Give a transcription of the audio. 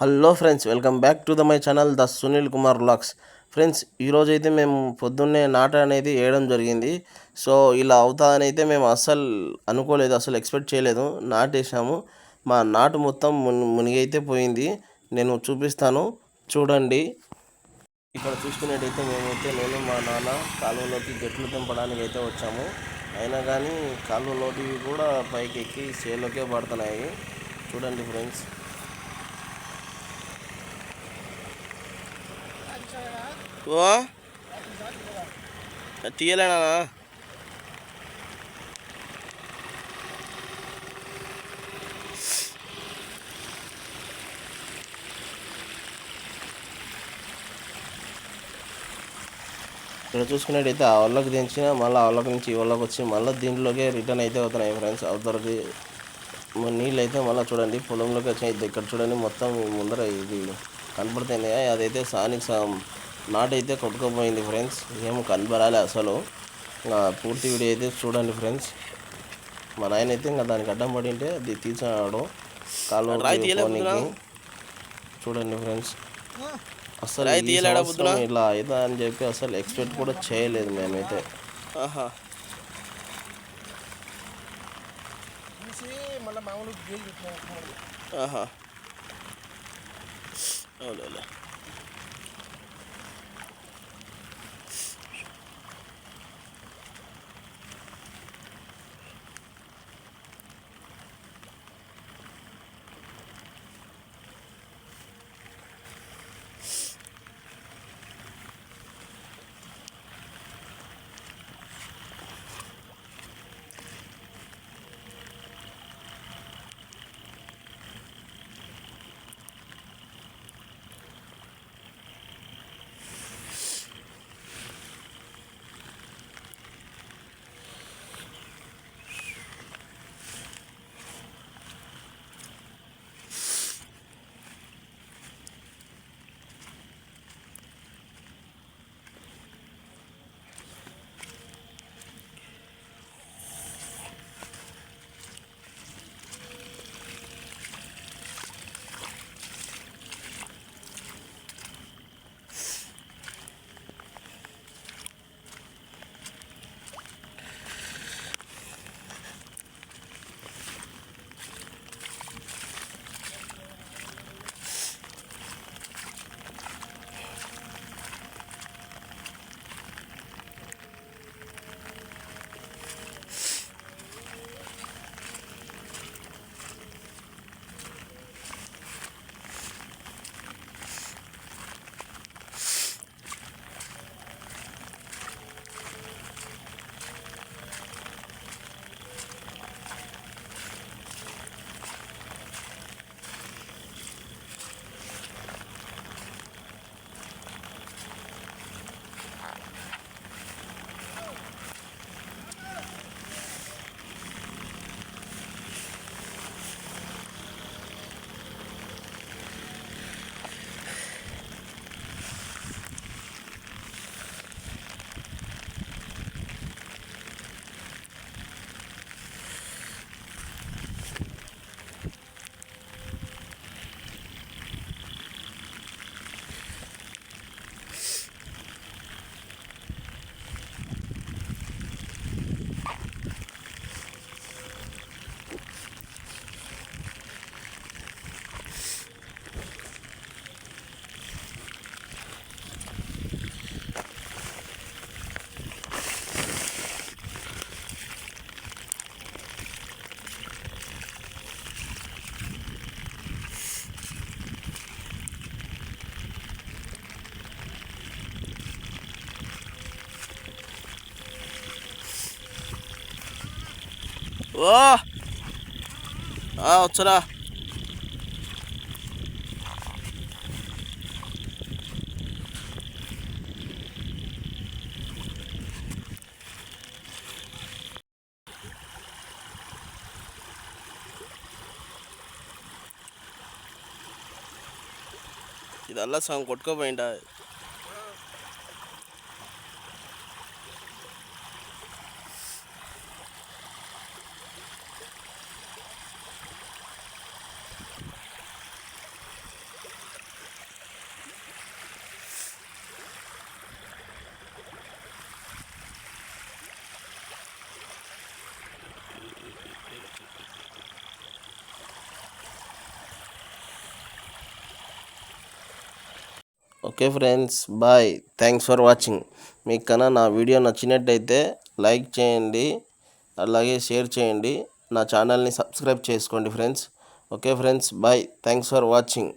Hello friends welcome back to the my channel the Sunil Kumar vlogs. Friends ఈరోజు అయితే మేము పొద్దున్నే నాట అనేది వేయడం జరిగింది. సో ఇలా అవుతుందని అయితే మేము అస్సలు అనుకోలేదు అసలు ఎక్స్పెక్ట్ చేయలేదు. నాటేసాము మా నాటు మొత్తం ముని మునిగి అయితే పోయింది. నేను చూపిస్తాను. చూడండి. ఇక్కడ చూసుకునేటైతే మేమైతే నేను మా నాన్న కాలువలోకి గట్లు తెంపడానికి అయితే వచ్చాము. అయినా కానీ కాలువలోకి కూడా పైకి ఎక్కి చేలోకే పడుతున్నాయి. చూడండి ఫ్రెండ్స్. ఓ. తీయలేనా? ఇక్కడ చూసుకున్నట్టయితే ఆ వాళ్ళకి దించిన మళ్ళీ ఆ వాళ్ళకి నుంచి ఈ వాళ్ళకి వచ్చి మళ్ళీ దీంట్లోకే రిటర్న్ అయితే అవుతున్నాయి ఫ్రెండ్స్ అవుతారు నీళ్ళు అయితే మళ్ళీ చూడండి పొలంలోకి వచ్చాయి ఇక్కడ చూడండి మొత్తం ముందర ఇది కనపడుతున్నాయి? అదైతే సానికి నాటైతే కొట్టుకుపోయింది ఫ్రెండ్స్. ఏం కనబడాలి అసలు. ఇంకా పూర్తి వీడియో అయితే చూడండి ఫ్రెండ్స్. మా నాయన అయితే ఇంకా దానికి అడ్డం పడి ఉంటే అది తీసాడు కాలు చూడండి ఫ్రెండ్స్. అసలు ఇలా అవుతా అని చెప్పి అసలు ఎక్స్పెక్ట్ కూడా చేయలేదు మేమైతే. ఆహా. మళ్ళీ మామూలు గేజ్ పెట్టినాం ఆహా అవునులే ఓ ఆ, okay friends bye thanks for watching మీకు కన్నా నా వీడియో నచ్చినట్టయితే లైక్ చేయండి. అలాగే షేర్ చేయండి. నా ఛానల్ని సబ్స్క్రైబ్ చేసుకోండి friends okay friends bye thanks for watching